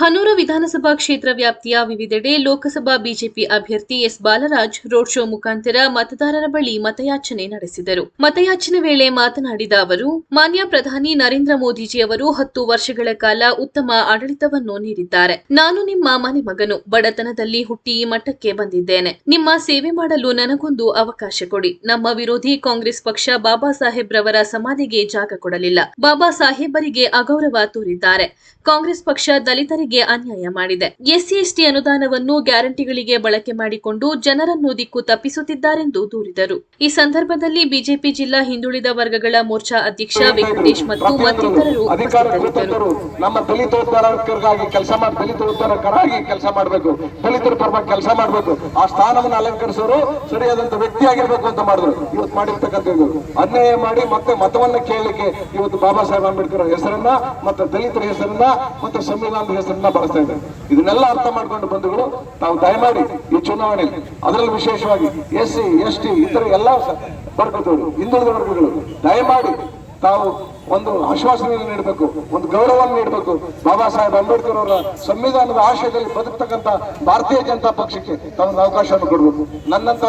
ಹನೂರು ವಿಧಾನಸಭಾ ಕ್ಷೇತ್ರ ವ್ಯಾಪ್ತಿಯ ವಿವಿಧೆಡೆ ಲೋಕಸಭಾ ಬಿಜೆಪಿ ಅಭ್ಯರ್ಥಿ ಎಸ್ ಬಾಲರಾಜ್ ರೋಡ್ ಶೋ ಮುಖಾಂತರ ಮತದಾರರ ಬಳಿ ಮತಯಾಚನೆ ನಡೆಸಿದರು. ಮತಯಾಚನೆ ವೇಳೆ ಮಾತನಾಡಿದ ಅವರು, ಮಾನ್ಯ ಪ್ರಧಾನಿ ನರೇಂದ್ರ ಮೋದಿಜಿ ಅವರು ಹತ್ತು ವರ್ಷಗಳ ಕಾಲ ಉತ್ತಮ ಆಡಳಿತವನ್ನು ನೀಡಿದ್ದಾರೆ. ನಾನು ನಿಮ್ಮ ಮನೆ ಮಗನು, ಬಡತನದಲ್ಲಿ ಹುಟ್ಟಿ ಈ ಮಟ್ಟಕ್ಕೆ ಬಂದಿದ್ದೇನೆ. ನಿಮ್ಮ ಸೇವೆ ಮಾಡಲು ನನಗೊಂದು ಅವಕಾಶ ಕೊಡಿ. ನಮ್ಮ ವಿರೋಧಿ ಕಾಂಗ್ರೆಸ್ ಪಕ್ಷ ಬಾಬಾ ಸಾಹೇಬ್ ರವರ ಸಮಾಧಿಗೆ ಜಾಗ ಕೊಡಲಿಲ್ಲ. ಬಾಬಾ ಸಾಹೇಬರಿಗೆ ಅಗೌರವ ತೋರಿದ್ದಾರೆ. ಕಾಂಗ್ರೆಸ್ ಪಕ್ಷ ದಲಿತರಿಗೆ ಅನ್ಯಾಯ ಮಾಡಿದೆ. ಎಸ್ಸಿ ಎಸ್ಟಿ ಅನುದಾನವನ್ನು ಗ್ಯಾರಂಟಿಗಳಿಗೆ ಬಳಕೆ ಮಾಡಿಕೊಂಡು ಜನರನ್ನು ದಿಕ್ಕು ತಪ್ಪಿಸುತ್ತಿದ್ದಾರೆಂದು ದೂರಿದರು. ಈ ಸಂದರ್ಭದಲ್ಲಿ ಬಿಜೆಪಿ ಜಿಲ್ಲಾ ಹಿಂದುಳಿದ ವರ್ಗಗಳ ಮೋರ್ಚಾ ಅಧ್ಯಕ್ಷ ವೆಂಕಟೇಶ್ ಮತ್ತು ಮತ್ತಿತರರು ನಮ್ಮ ದಲಿತ ಕೆಲಸ ದಲಿತ ಉದ್ಧಾರಕರಾಗಿ ಕೆಲಸ ಮಾಡಬೇಕು. ದಲಿತರ ಪರವಾಗಿ ಕೆಲಸ ಮಾಡಬೇಕು. ಆ ಸ್ಥಾನವನ್ನು ಅಲಂಕರಿಸೋರು ಸರಿಯಾದಂತ ವ್ಯಕ್ತಿ ಆಗಿರ್ಬೇಕು ಅಂತ ಮಾಡಿದ್ರು. ಇವತ್ತು ಮಾಡಿರ್ತಕ್ಕಂಥದ್ದು. ಅನ್ಯಾಯ ಮಾಡಿ ಮತ್ತೆ ಮತವನ್ನ ಕೇಳಲಿಕ್ಕೆ ಇವತ್ತು ಬಾಬಾ ಸಾಹೇಬ್ ಅಂಬೇಡ್ಕರ್ ಹೆಸರನ್ನ, ಮತ್ತೆ ದಲಿತರ ಹೆಸರನ್ನ, ಮತ್ತೆ ಸಂವಿಧಾನದ ಹೆಸರನ್ನ ಬಳಸ್ತಾ ಇದ್ದಾರೆ. ಇದನ್ನೆಲ್ಲ ಅರ್ಥ ಮಾಡ್ಕೊಂಡು ಬಂಧುಗಳು ತಾವು ದಯಮಾಡಿ ಈ ಚುನಾವಣೆಯಲ್ಲಿ ಅದರಲ್ಲಿ ವಿಶೇಷವಾಗಿ ಎಸ್ ಸಿ, ಎಸ್ ಟಿ ಇತರ ಎಲ್ಲ ವರ್ಗದವರು, ಹಿಂದುಳಿದ ವರ್ಗಗಳು, ದಯಮಾಡಿ ತಾವು ಒಂದು ಆಶ್ವಾಸನೆಯನ್ನು ನೀಡಬೇಕು, ಒಂದು ಗೌರವವನ್ನು ನೀಡಬೇಕು. ಬಾಬಾ ಸಾಹೇಬ್ ಅಂಬೇಡ್ಕರ್ ಅವರ ಸಂವಿಧಾನದ ಆಶಯದಲ್ಲಿ ಬದುಕ್ತಕ್ಕಂಥ ಭಾರತೀಯ ಜನತಾ ಪಕ್ಷಕ್ಕೆ ತಾವು ಅವಕಾಶವನ್ನು ಕೊಡಬೇಕು. ನನ್ನಂತ